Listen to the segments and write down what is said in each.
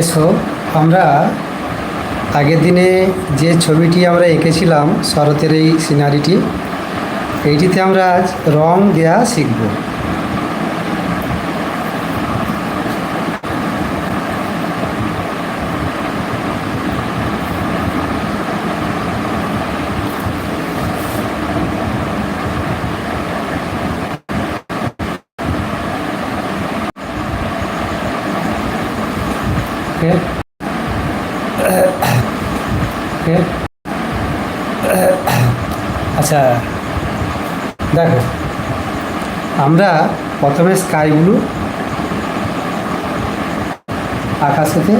এসো আমরা আগের দিনে যে ছবিটি আমরা এঁকেছিলাম, শরতের এই সিনারিটি এইটিতে আমরা রং দেয়া শিখব। ওকে ওকে আচ্ছা দেখো, আমরা প্রথমে স্কাই ব্লু আকাশেতে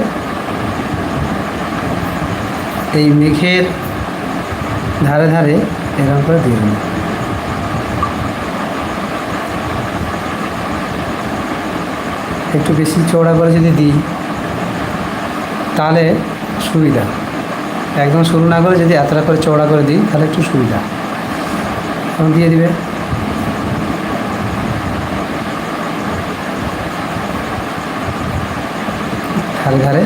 এই মেঘের ধারে ধারে এরকম করে দিয়ে দেবো একটু বেশি চওড়া করে যদি দিই তাহলে সুবিধা। একদম শুরু না করে যদি এতটা করে চওড়া করে দিই, তাহলে একটু সুবিধা। তখন দিয়ে দিবে। ধারে ধারে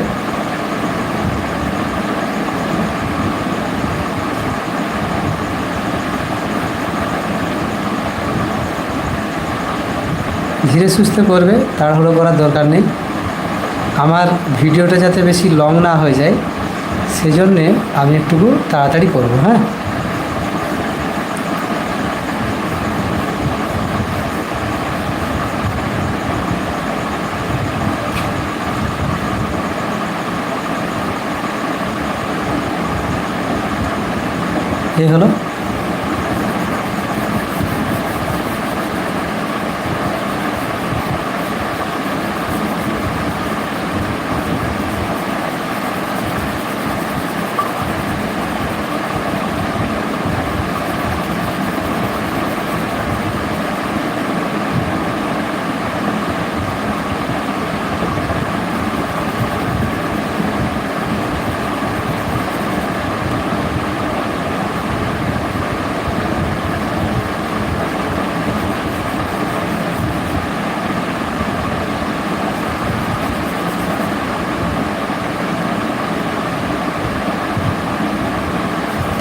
ধীরে সুস্থে করবে, তাড়াহুড়ো করার দরকার নেই। আমার ভিডিওটা যাতে বেশি লং না হয়ে যায়, সেজন্যে আমি একটুকু তাড়াতাড়ি করব হ্যাঁ? এই হলো।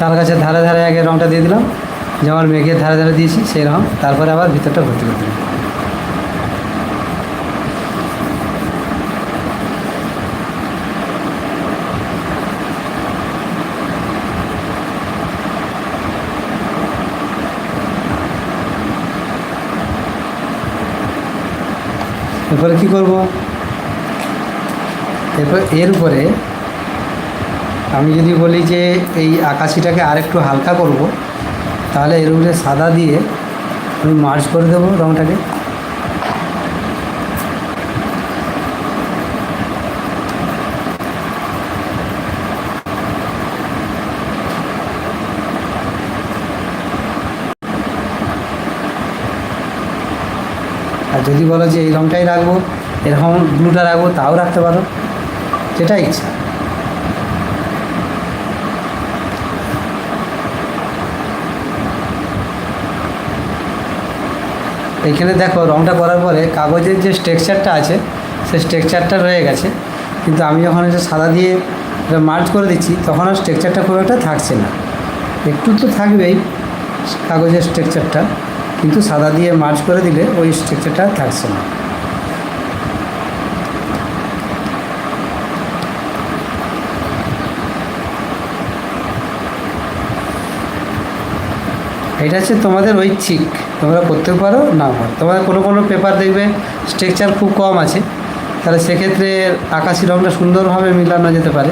তার কাছে ধারে ধারে আগে রঙটা দিয়ে দিলাম। যেমন মেঘের ধারে ধারে দিয়েছি, সেই রঙ তারপরে আবার ভিতরটা ভর্তি করে দিলাম। এরপরে কী করব? এরপর এর উপরে আমি যদি বলি যে এই আকাশিটাকে আরেকটু হালকা করব, তাহলে এর উপরে সাদা দিয়ে আমি মার্চ করে দেবো রঙটাকে আর যদি বলো যে এই রঙটাই রাখব, এরকম ব্লুটা রাখব, তাও রাখতে পারো। যেটা ইচ্ছা। এইখানে দেখো রংটা করার পরে কাগজের যে স্ট্রেকচারটা আছে, সেই স্ট্রেকচারটা রয়ে গেছে। কিন্তু আমি যখন এটা সাদা দিয়ে এটা মার্চ করে দিচ্ছি, তখন আর স্ট্রেকচারটা খুব একটা থাকছে না। একটু তো থাকবেই কাগজের স্ট্রেকচারটা, কিন্তু সাদা দিয়ে মার্চ করে দিলে ওই স্ট্রেকচারটা থাকছে না। এটা হচ্ছে তোমাদের ঐচ্ছিক। তোমরা করতেও পারো না পারো। তোমাদের কোনো কোনো পেপার দেখবে স্ট্রাকচার খুব কম আছে। তাহলে সেক্ষেত্রে আকাশি রঙটা সুন্দরভাবে মিলানো যেতে পারে।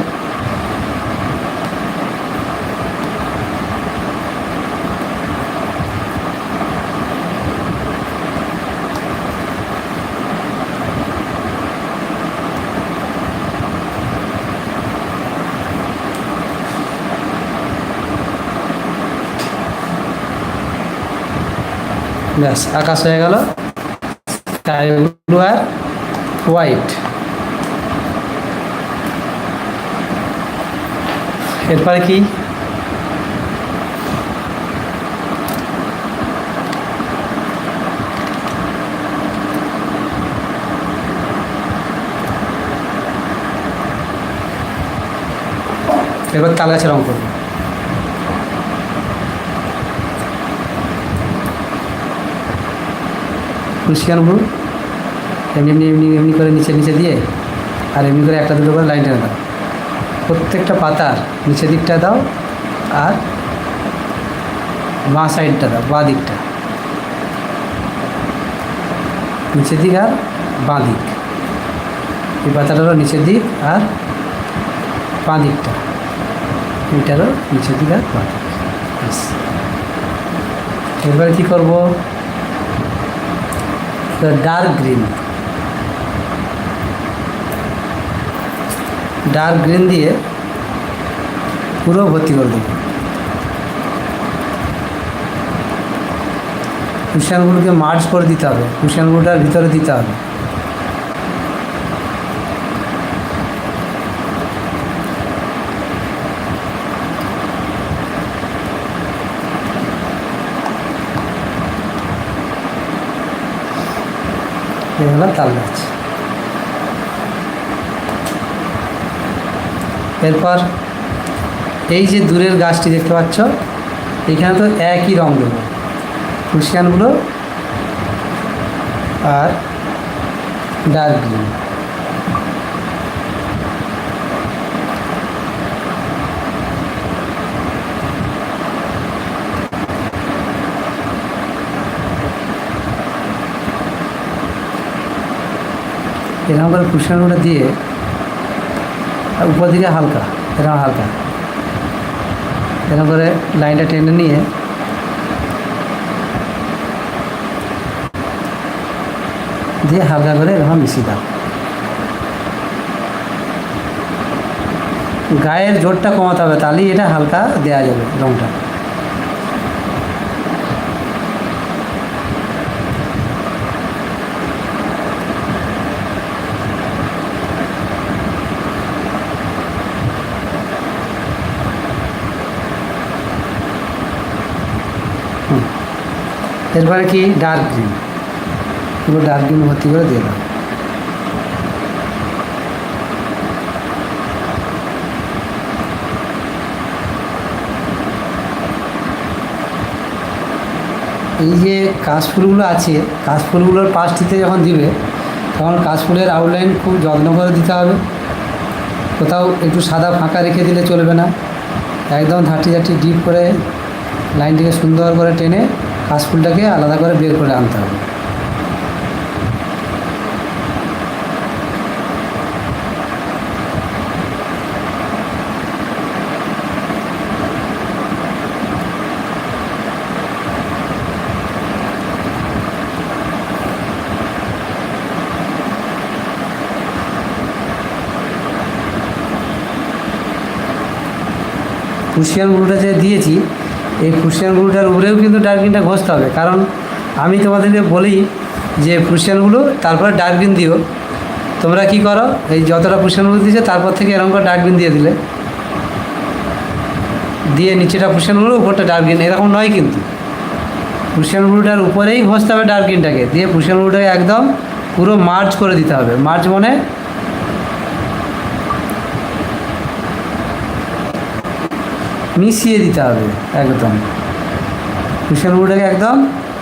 ব্যাস, আকাশ হয়ে গেল। স্কাই ব্লু আর হোয়াইট এরপরে কি? এবার তাল গাছে রং করব ব্লু এমনি এমনি এমনি এমনি করে নিচে নিচে দিয়ে আর এমনি করে একটা দুটো করে লাইন টেনে দাও। প্রত্যেকটা পাতার নিচের দিকটা দাও আর বাঁ সাইডটা দাও, বাঁ দিকটা। নিচের দিক আর বাঁ দিক। এই পাতাটারও নিচের দিক আর বাঁ দিকটা। এটারও নিচের দিক আর বাঁ দিক। এবারে কী করব? ডার্ক গ্রিন ডার্ক গ্রিন দিয়ে পুরো ভর্তি করে দেবো কুশানগুলোকে মার্চ করে দিতে হবে কুশানগুলোটার ভিতরে দিতে হবে হলো তাল গাছ। এরপর এই যে দূরের গাছটি দেখতে পাচ্ছ, এখানে তো একই রং দেব। ক্রুশিয়ানগুলো আর ডার্ক গ্রিন এরকম করে ক্রুশিয়ানগুলো দিয়ে উপর দিকে হালকা এরকম হালকা। এরকম করে লাইনটা টেনে নিয়ে দিয়ে হালকা করে এরকম মিশিয়ে দাও। গায়ের জোরটা কমাতে হবে, তাহলেই এটা হালকা দেওয়া যাবে রঙটা এরপরে কি? ডার্ক গ্রিন পুরো ডার্ক গ্রিন ভর্তি করে দাও। এই যে কাশফুলগুলো আছে, কাশফুলগুলোর পাশটিতে যখন দিবে, তখন কাশফুলের আউটলাইন খুব যত্ন করে দিতে হবে। কোথাও একটু সাদা ফাঁকা রেখে দিলে চলবে না। একদম ঝাঁটি ঝাঁটি ডিপ করে লাইনটিকে সুন্দর করে টেনে কাশফুলটাকে আলাদা করে বের করে আনতে হবে। কুশিয়ান গুঁড়োটা যে দিয়েছি এই কুশিয়ান গুঁড়োটার উপরেও কিন্তু ডার্কিনটা ঘষতে হবে। কারণ আমি তোমাদেরকে বলি যে কুশিয়ানগুলো তারপরে ডার্কিন দিও। তোমরা কি করো, এই যতটা কুশিয়ানগুলো দিয়েছে, তারপর থেকে এরকম করে ডার্কিন দিয়ে দিলে। দিয়ে নিচেটা কুশিয়ানগুলো উপরটা ডার্কিন এরকম নয় কিন্তু। কুশিয়ান গুঁড়োটার উপরেই ঘষতে হবে ডার্কিনটাকে দিয়ে কুশিয়ান গুঁড়োটাকে একদম পুরো মার্চ করে দিতে হবে। মার্চ মানে মিশিয়ে দিতে হবে, একদম। কুশন গুঁড়োটাকে একদম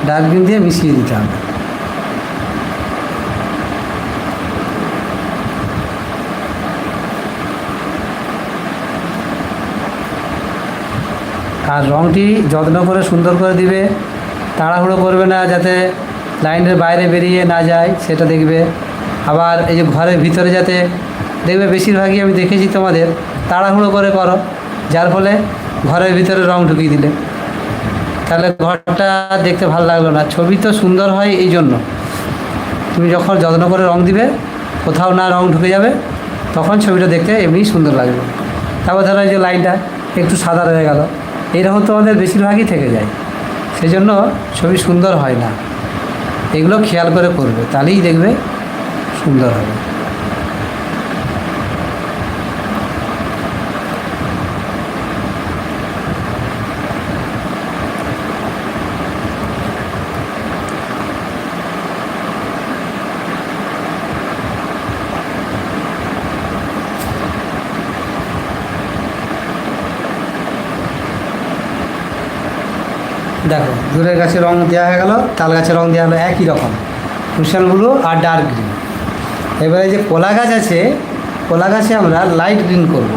ডাস্টবিন দিয়ে মিশিয়ে দিতে হবে। আর রঙটি যত্ন করে সুন্দর করে দিবে, তাড়াহুড়ো করবে না যাতে লাইনের বাইরে বেরিয়ে না যায়, সেটা দেখবে। আবার এই যে ঘরের ভিতরে যাতে দেখবে, বেশিরভাগই আমি দেখেছি তোমাদের, তাড়াহুড়ো করে করো, যার ফলে ঘরের ভিতরে রং ঢুকিয়ে দিলে। তাহলে ঘরটা দেখতে ভালো লাগল না। ছবি তো সুন্দর হয় এই জন্য। তুমি যখন যত্ন করে রং দিবে, কোথাও না রং ঢুকে যাবে, তখন ছবিটা দেখতে এমনি সুন্দর লাগবে। তারপর ধরো যে লাইনটা, একটু সাদা রয়ে গেল। এইরকম তোমাদের বেশিরভাগই থেকে যায়। সেই জন্য ছবি সুন্দর হয় না। এগুলো খেয়াল করে করবে, তাহলেই দেখবে সুন্দর হবে। দেখো দূরের গাছে রং দেওয়া হয়ে গেল, তাল গাছে রং দেওয়া হলো একই রকম। কুশন ব্লু আর ডার্ক গ্রিন। এবারে যে কলা গাছ আছে, কলা গাছে আমরা লাইট গ্রিন করব।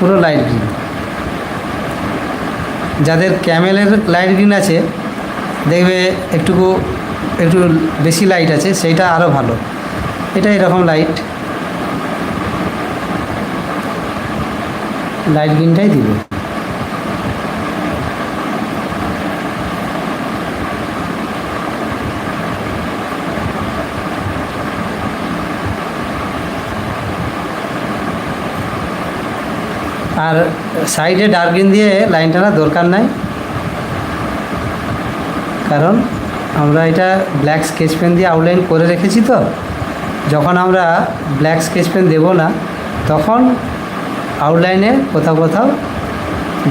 পুরো লাইট গ্রিন। যাদের ক্যামেলের লাইট গ্রিন আছে, দেখবে একটুকু, একটু বেশি লাইট আছে, সেইটা আরও ভালো। এটা এরকম লাইট। লাইট গ্রিনটাই দিব। আর সাইডে ডার্কিন দিয়ে লাইন টানা দরকার নাই। কারণ আমরা এটা ব্ল্যাক স্কেচ পেন দিয়ে আউটলাইন করে রেখেছি তো। যখন আমরা ব্ল্যাক স্কেচ পেন দেবো না, তখন আউটলাইনে কোথাও কোথাও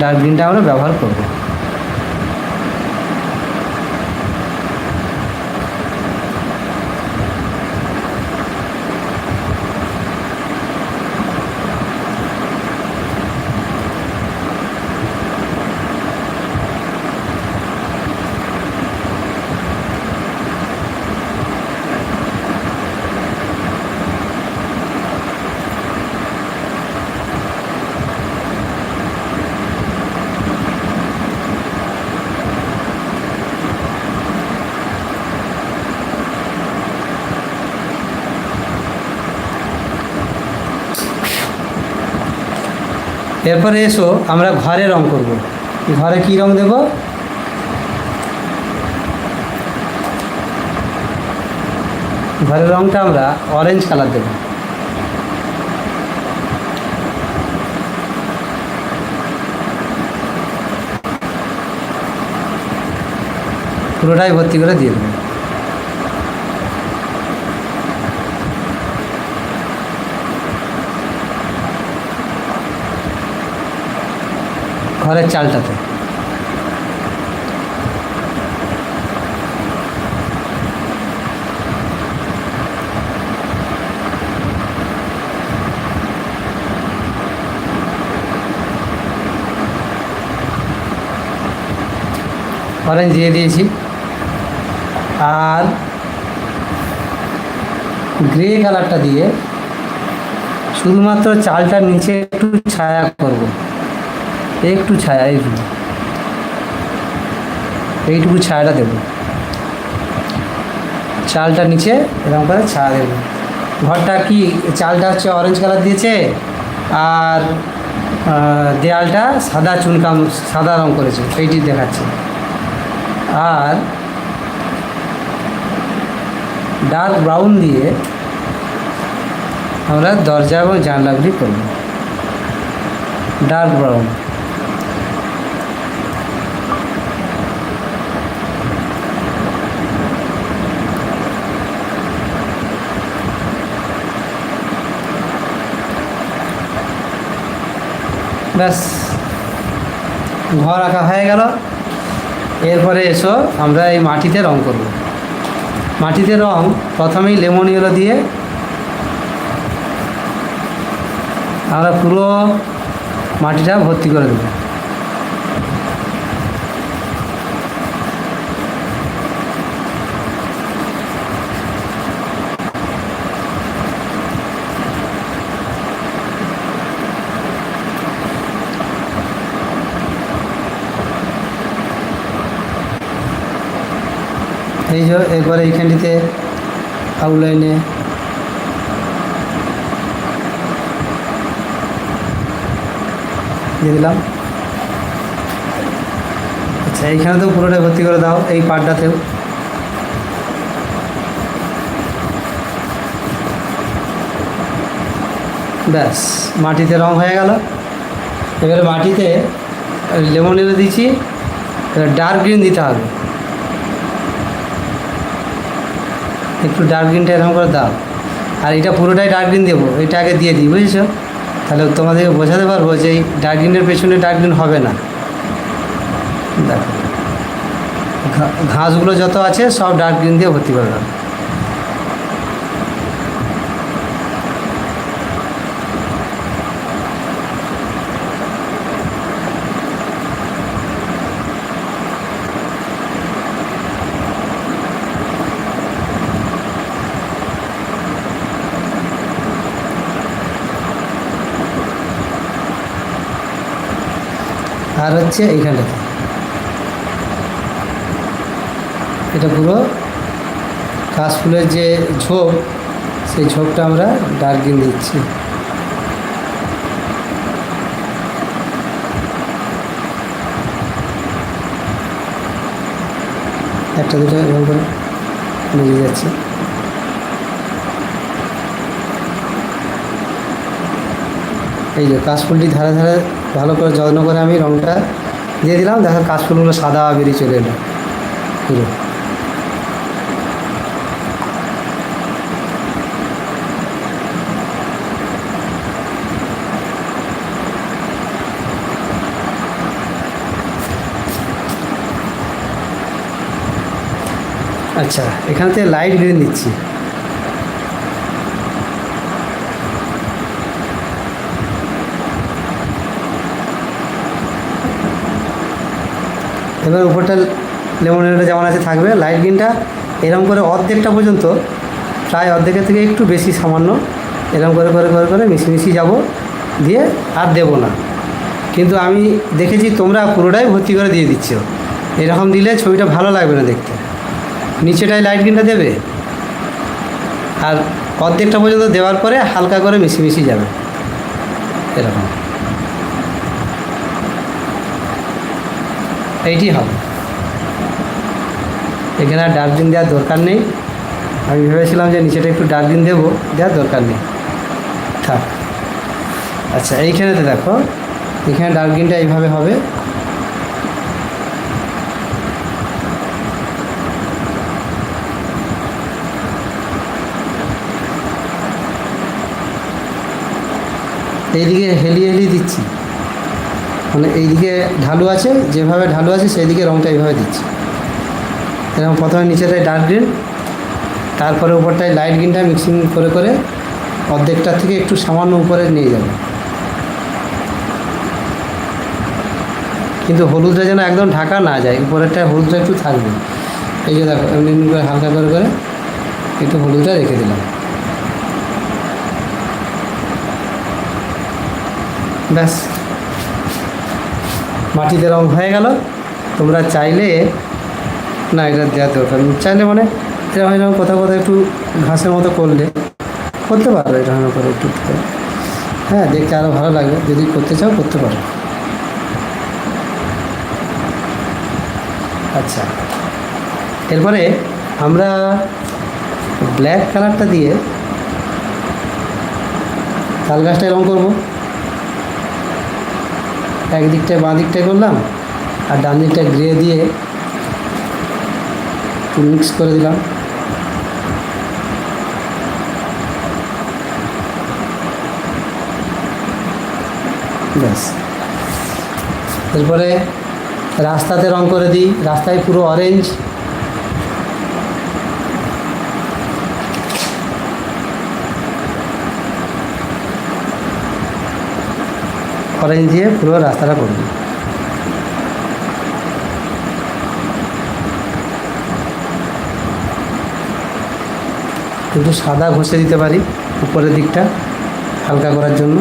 ডার্ক আমরা ব্যবহার করব। এরপরে এসো, আমরা ঘরে রং করব। ঘরে কি রং দেব? ঘরের রংটা আমরা অরেঞ্জ কালার দেব। পুরোটাই ভর্তি করে দিয়ে দেবো। ঘরের চালটাতে। অরেঞ্জ দিয়ে দিয়েছি। আর গ্রে কালারটা দিয়ে শুধুমাত্র চালটার নিচে একটু ছায়া করব। একটু ছায়া এইটুকু এইটুকু ছায়াটা দেবো। চালটার নিচে এরকম করে ছায়া দেবো। ঘরটা কি, চালটা হচ্ছে অরেঞ্জ কালার দিয়েছে আর দেয়ালটা সাদা চুনকাম সাদা রং করেছে এইটি দেখাচ্ছে। আর ডার্ক ব্রাউন দিয়ে আমরা দরজা এবং জানলাগুলি করব। ডার্ক ব্রাউন ব্যাস, ঘর আঁকা হয়ে গেল। এরপরে এসো, আমরা এই মাটিতে রং করব। মাটিতে রং প্রথমেই লেমন ইয়েলো দিয়ে আমরা পুরো মাটিটা ভর্তি করে দেবো। এই যে, এরপরে এইখানটিতে আউটলাইনে দিয়ে দিলাম। আচ্ছা এইখানে তো পুরোটা ভর্তি করে দাও, এই পার্টটাতেও ব্যাস, মাটিতে রং হয়ে গেল। এবারে মাটিতে লেমন এনে দিচ্ছি ডার্ক গ্রিন দিতে হবে। একটু ডার্ক গ্রিনটা এরকম করে দাও। আর এটা পুরোটাই ডার্ক গ্রিন দেবো, এটা আগে দিয়ে দিই, বুঝেছ? তাহলে তোমাদেরকে বোঝাতে পারব যে এই ডার্ক গ্রিনের পেছনে ডার্ক গ্রিন হবে না। দেখো ঘাসগুলো যত আছে সব ডার্ক গ্রিন দিয়ে ভর্তি করে আর হচ্ছে এইখানটাতে এটা পুরো কাশফুলের যে ঝোপ, সেই ঝোপটা আমরা ডার্ক গ্রিন দিচ্ছি। একটা, দুটো এরকম করে মিলিয়ে যাচ্ছে। এই যে কাশফুলটি ধারে ধারে ভালো করে যত্ন করে আমি রঙটা দিয়ে দিলাম। দেখো কাশফুলগুলো সাদা বেরিয়ে চলে এলো। পুরো আচ্ছা এখান থেকে লাইট গ্রিন দিচ্ছি। এবার উপরটা লেমন লেমনেটা যেমন আছে থাকবে লাইট গ্রিনটা এরকম করে অর্ধেকটা পর্যন্ত, প্রায় অর্ধেকের থেকে একটু বেশি সামান্য এরকম করে করে করে করে মিশি মিশি যাব, দিয়ে আর দেবো না। কিন্তু আমি দেখেছি তোমরা পুরোটাই ভর্তি করে দিয়ে দিচ্ছ। এরকম দিলে ছবিটা ভালো লাগবে না দেখতে। নিচেটায় লাইট গ্রিনটা দেবে, আর অর্ধেকটা পর্যন্ত দেওয়ার পরে হালকা করে মিশি মিশি যাবে। এরকম। এইটি হবে। এখানে আর ডাস্টবিন দেওয়ার দরকার নেই। আমি ভেবেছিলাম যে নিচেটা একটু ডাস্টবিন দেবো, দেওয়ার দরকার নেই। থাক। আচ্ছা এইখানেতে দেখো, এখানে ডাস্টবিনটা এইভাবে হবে। এইদিকে হেলিয়ে হেলিয়ে দিচ্ছি। মানে এইদিকে ঢালু আছে, যেভাবে ঢালু আছে সেই দিকে রঙটা এইভাবে দিচ্ছি। এরকম প্রথমে নিচেটায় ডার্ক গ্রিন তারপরে উপরটায় লাইট গ্রিনটা মিক্সিং করে করে অর্ধেকটার থেকে একটু সামান্য উপরে নিয়ে যাবে। কিন্তু হলুদটা যেন একদম ঢাকা না যায় উপরেরটা হলুদটা একটু থাকবে। এই যে দেখো, এমনি এমনি করে হালকা করে করে একটু হলুদটা রেখে দিলাম। ব্যাস। মাটিতে রং হয়ে গেল। তোমরা চাইলে, না, এটা দেওয়ার দরকার চাইলে মানে এটা হয় কোথাও কোথাও একটু ঘাসের মতো করলে করতে পারো এটা করে একটু। হ্যাঁ দেখতে আরও ভালো লাগবে। যদি করতে চাও, করতে পারো। আচ্ছা। এরপরে আমরা ব্ল্যাক কালারটা দিয়ে তাল গাছটা রং করব। একদিকটায় বাঁ দিকটায় করলাম, আর ডান দিকটা গ্রে দিয়ে মিক্স করে দিলাম। ব্যাস। এরপরে রাস্তাতে রং করে দিই, রাস্তায় পুরো অরেঞ্জ অরেঞ্জ দিয়ে পুরো রাস্তাটা করে দিই একটু সাদা ঘষে দিতে পারি উপরের দিকটা হালকা করার জন্য।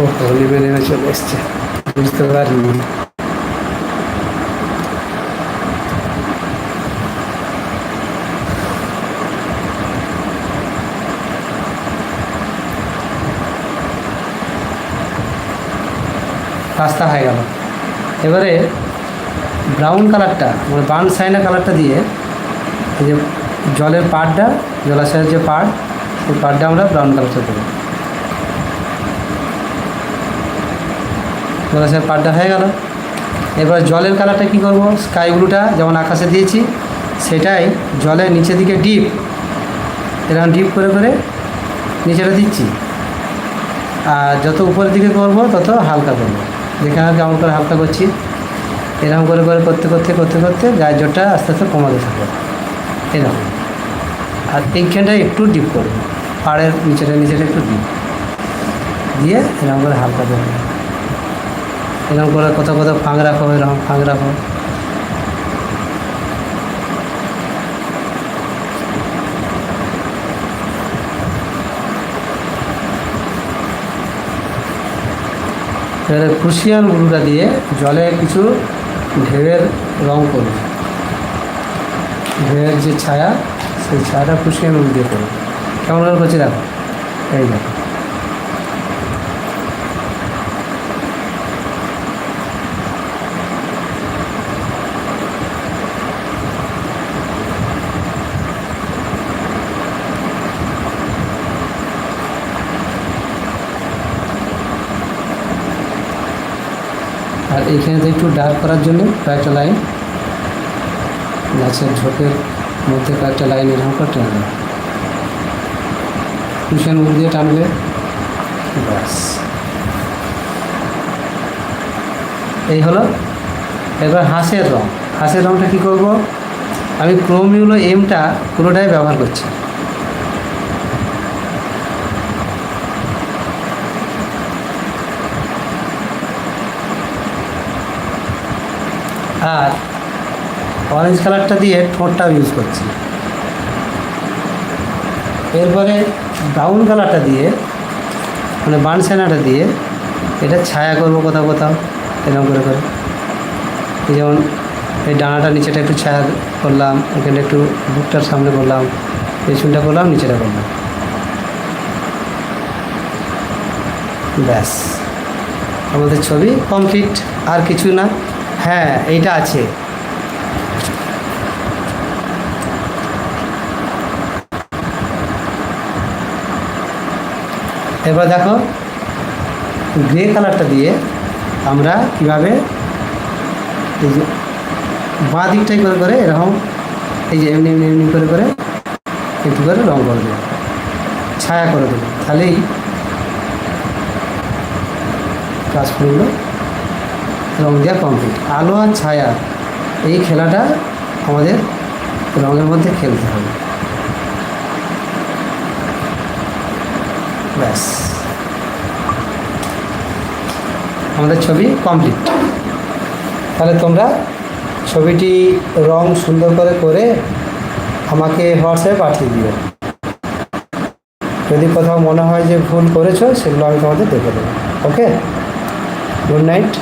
ও হোলি বেরিয়ে চলে এসছে। বুঝতে পারিনি। রাস্তা হয়ে গেল। এবারে ব্রাউন কালারটা মানে বার্ন সাইনা কালারটা দিয়ে এই যে জলের পাড়টা, জলাশয়ের যে পাড়, সেই পাড়টা আমরা ব্রাউন কালারটা দেবো জলাশয়ের পাড়টা হয়ে গেল। এবার জলের কালারটা কী করব? স্কাই ব্লুটা যেমন আকাশে দিয়েছি, সেটাই জলের নিচের দিকে ডিপ এরকম ডিপ করে করে নিচেটা দিচ্ছি। আর যত উপরের দিকে করব, তত হালকা করব। যেখানে কেমন করে হালকা করছি। এরকম করে করে করতে করতে করতে করতে গায়ের জোরটা আস্তে আস্তে কমাতে থাকবে। এরকম। আর এইখানটা একটু ডিপ করবে পাড়ের নিচেটা নিচেটা একটু ডিপ দিয়ে এরকম করে হালকা করবে এরকম করে কোথাও কোথাও ফাঁক রাখো, এরকম ফাঁক রাখো। এবারে ক্রুশিয়ান গুঁড়োটা দিয়ে জলে কিছু ঢেউয়ের রং করবে। ঢেউয়ের যে ছায়া, সেই ছায়াটা ক্রুশিয়ান গুঁড়ো দিয়ে করবে। কেমন করে করছি দেখো? এই দেখো। আর এইখানে তো একটু ডার্ক করার জন্য কয়েকটা লাইন গাছের ঝোপের মধ্যে কয়েকটা লাইন এরকম করে টেনে দেবে কুশন দিয়ে টানবে। ব্যাস। এই হলো। এবার হাঁসের রং। হাঁসের রংটা কী করব? আমি ক্রোমিউলো এমটা পুরোটাই ব্যবহার করছি। আর অরেঞ্জ কালারটা দিয়ে ঠোঁটটাও ইউজ করছি। এরপরে ব্রাউন কালারটা দিয়ে মানে বানসেনাটা দিয়ে, এটা ছায়া করব কোথাও কোথাও, এরকম করে করে। যেমন এই ডানাটা নিচেটা একটু ছায়া করলাম এখানে একটু বুকটার সামনে করলাম, পেছনটা করলাম, নিচেটা করলাম। ব্যাস। আমাদের ছবি কমপ্লিট আর কিছু না। হ্যাঁ এইটা আছে। এবার দেখো গ্রে কালারটা দিয়ে আমরা কীভাবে এই যে বাঁ দিকটাই করে করে এরকম, এই যে এমনি এমনি এমনি করে করে একটু করে রং করে দেবো। ছায়া করে দেবো। তাহলেই কাজ করল রং দেওয়া কমপ্লিট আলো আর ছায়া, এই খেলাটা আমাদের রঙের মধ্যে খেলতে হবে। ব্যাস। আমাদের ছবি কমপ্লিট তাহলে তোমরা ছবিটি রং সুন্দর করে করে আমাকে হোয়াটসঅ্যাপে পাঠিয়ে দিও। যদি কোথাও মনে হয় যে ভুল করেছ, সেগুলো আমি তোমাদের দেখে দেবো। Okay good night